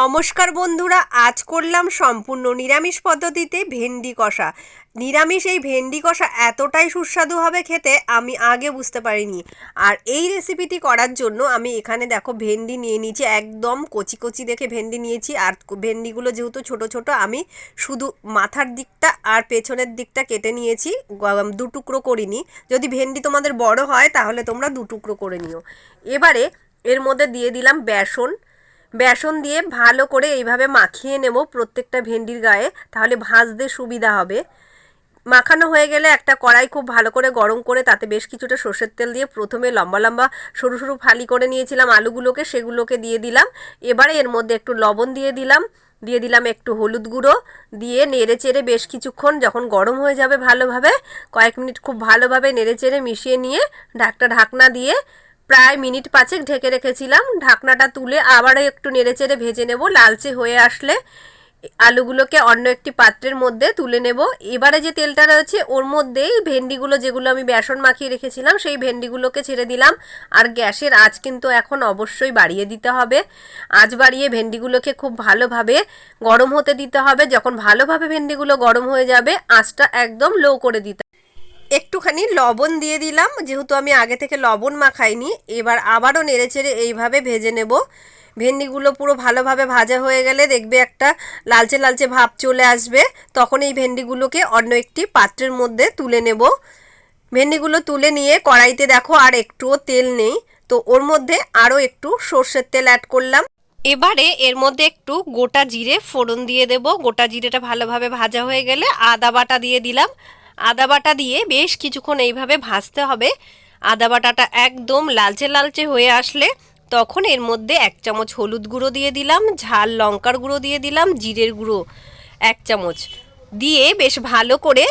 নমস্কার বন্ধুরা, আজ করলাম সম্পূর্ণ নিরামিষ পদ্ধতিতে ভেন্ডি কষা। নিরামিষ এই ভেন্ডি কষা এতটাই সুস্বাদু হবে খেতে, আমি আগে বুঝতে পারিনি। আর এই রেসিপিটি করার জন্য আমি এখানে দেখো ভেন্ডি নিয়ে নিয়েছি, একদম কচি কচি দেখে ভেন্ডি নিয়েছি। আর ভেন্ডিগুলো যেহেতু ছোট ছোট, আমি শুধু মাথার দিকটা আর পেছনের দিকটা কেটে নিয়েছি দু টুকরো করিনি। যদি ভেন্ডি তোমাদের বড় হয়, তাহলে তোমরা দু টুকরো করে নিও। এবারে এর মধ্যে দিয়ে দিলাম বেসন বেসন দিয়ে ভালো করে এইভাবে মাখিয়ে নেব প্রত্যেকটা ভেন্ডির গায়ে, তাহলে ভাজতে সুবিধা হবে। মাখানো হয়ে গেলে একটা কড়াই খুব ভালো করে গরম করে তাতে বেশ কিছুটা সর্ষের তেল দিয়ে প্রথমে লম্বা লম্বা সরু সরু ফালি করে নিয়েছিলাম আলুগুলোকে, সেগুলোকে দিয়ে দিলাম। এবারে এর মধ্যে একটু লবণ দিয়ে দিলাম দিয়ে দিলাম একটু হলুদ গুঁড়ো, দিয়ে নেড়ে চেড়ে বেশ কিছুক্ষণ যখন গরম হয়ে যাবে ভালোভাবে, কয়েক মিনিট খুব ভালোভাবে নেড়ে চেড়ে মিশিয়ে নিয়ে ঢাকটা ঢাকনা দিয়ে প্রায় মিনিট পাঁচেক ঢেকে রেখেছিলাম। ঢাকনাটা তুলে আবারও একটু নেড়েচেড়ে ভেজে নেব, লালচে হয়ে আসলে আলুগুলোকে অন্য একটি পাত্রের মধ্যে তুলে নেব। এবারে যে তেলটা রয়েছে, ওর মধ্যেই ভেন্ডিগুলো যেগুলো আমি বেসন মাখিয়ে রেখেছিলাম, সেই ভেন্ডিগুলোকে ছেড়ে দিলাম। আর গ্যাসের আঁচ কিন্তু এখন অবশ্যই বাড়িয়ে দিতে হবে। আঁচ বাড়িয়ে ভেন্ডিগুলোকে খুব ভালোভাবে গরম হতে দিতে হবে। যখন ভালোভাবে ভেন্ডিগুলো গরম হয়ে যাবে, আঁচটা একদম লো করে দিতে একটুখানি লবণ দিয়ে দিলাম। যেহেতু আমি আগে থেকে লবণ মাখাইনি, এবার আবারও নেড়েচেড়ে এইভাবে ভেজে নেব। ভেন্ডিগুলো পুরো ভালোভাবে ভাজা হয়ে গেলে দেখবে একটা লালচে লালচে ভাব চলে আসবে। তখন এই ভেন্ডিগুলোকে অন্য একটি পাত্রের মধ্যে তুলে নেব। ভেন্ডিগুলো তুলে নিয়ে কড়াইতে দেখো আর একটুও তেল নেই, তো ওর মধ্যে আরও একটু সর্ষের তেল অ্যাড করলাম। এবারে এর মধ্যে একটু গোটা জিরে ফোড়ন দিয়ে দেব। গোটা জিরেটা ভালোভাবে ভাজা হয়ে গেলে আদা বাটা দিয়ে দিলাম। আদা বাটা দিয়ে বেশ কিছুক্ষণ এইভাবে ভাজতে হবে। আদা বাটাটা একদম লালচে লালচে হয়ে আসলে তখন এর মধ্যে এক চামচ হলুদ গুঁড়ো দিয়ে দিলাম, ঝাল লঙ্কার গুঁড়ো দিয়ে দিলাম, জিরের গুঁড়ো এক চামচ দিয়ে বেশ ভালো করে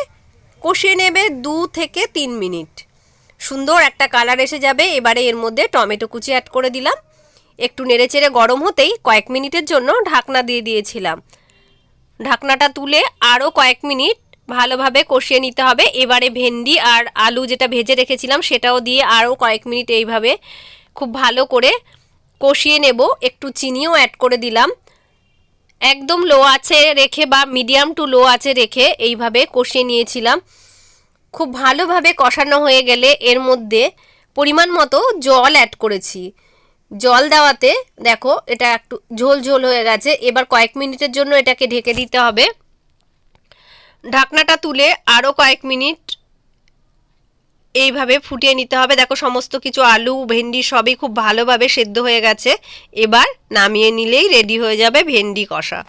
কষিয়ে নেবে দু থেকে তিন মিনিট। সুন্দর একটা কালার এসে যাবে, এবারে এর মধ্যে টমেটো কুচি অ্যাড করে দিলাম। একটু নেড়েচেড়ে গরম হতেই কয়েক মিনিটের জন্য ঢাকনা দিয়ে দিয়েছিলাম। ঢাকনাটা তুলে আরও কয়েক মিনিট ভালোভাবে কষিয়ে নিতে হবে। এবারে ভেন্ডি আর আলু যেটা ভেজে রেখেছিলাম সেটাও দিয়ে আরও কয়েক মিনিট এইভাবে খুব ভালো করে কষিয়ে নেব। একটু চিনিও অ্যাড করে দিলাম। একদম লো আছে রেখে বা মিডিয়াম টু লো আছে রেখে এইভাবে কষিয়ে নিয়েছিলাম। খুব ভালোভাবে কষানো হয়ে গেলে এর মধ্যে পরিমাণ মতো জল অ্যাড করেছি। জল দেওয়াতে দেখো এটা একটু ঝোল ঝোল হয়ে গেছে। এবার কয়েক মিনিটের জন্য এটাকে ঢেকে দিতে হবে। ঢাকনাটা তুলে আরও কয়েক মিনিট এইভাবে ফুটিয়ে নিতে হবে। দেখো, সমস্ত কিছু, আলু, ভেন্ডি সবই খুব ভালোভাবে সেদ্ধ হয়ে গেছে। এবার নামিয়ে নিলেই রেডি হয়ে যাবে ভেন্ডি কষা।